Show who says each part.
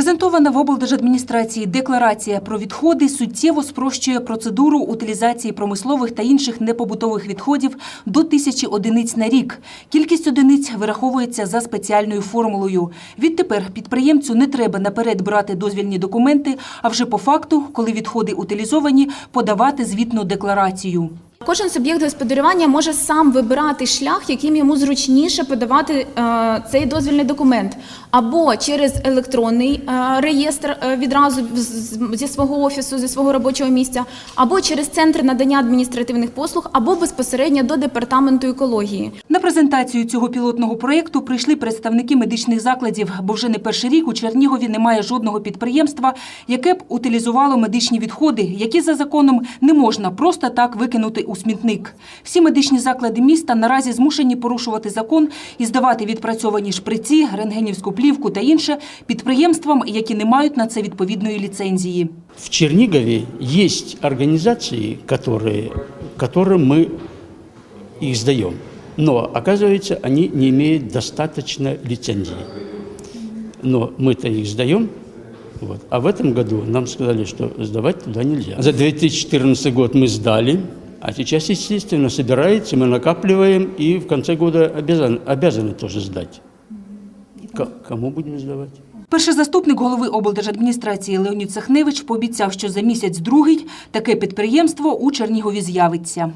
Speaker 1: Презентована в облдержадміністрації декларація про відходи суттєво спрощує процедуру утилізації промислових та інших непобутових відходів до тисячі одиниць на рік. Кількість одиниць вираховується за спеціальною формулою. Відтепер підприємцю не треба наперед брати дозвільні документи, а вже по факту, коли відходи утилізовані, подавати звітну декларацію.
Speaker 2: Кожен суб'єкт господарювання може сам вибирати шлях, яким йому зручніше подавати е, цей дозвільний документ, або через електронний е, реєстр е, відразу зі свого офісу, зі свого робочого місця, або через центр надання адміністративних послуг, або безпосередньо до департаменту екології.
Speaker 1: На презентацію цього пілотного проєкту прийшли представники медичних закладів, бо вже не перший рік у Чернігові немає жодного підприємства, яке б утилізувало медичні відходи, які за законом не можна просто так викинути у смітник. Всі медичні заклади міста наразі змушені порушувати закон і здавати відпрацьовані шприці, рентгенівську плівку та інше підприємствам, які не мають на це відповідної ліцензії.
Speaker 3: В Чернигове есть организации, которые, которым мы их сдаем. Но, оказывается, они не имеют достаточно лицензии. Но мы-то их сдаем. Вот. А в этом году нам сказали, что сдавать туда нельзя. За 2014 год мы сдали, а сейчас, естественно, собирается, мы накапливаем и в конце года обязаны, обязаны тоже сдать. К- кому будем сдавать?
Speaker 1: Перший заступник голови облдержадміністрації Леонід Сахневич пообіцяв, що за місяць-другий таке підприємство у Чернігові з'явиться.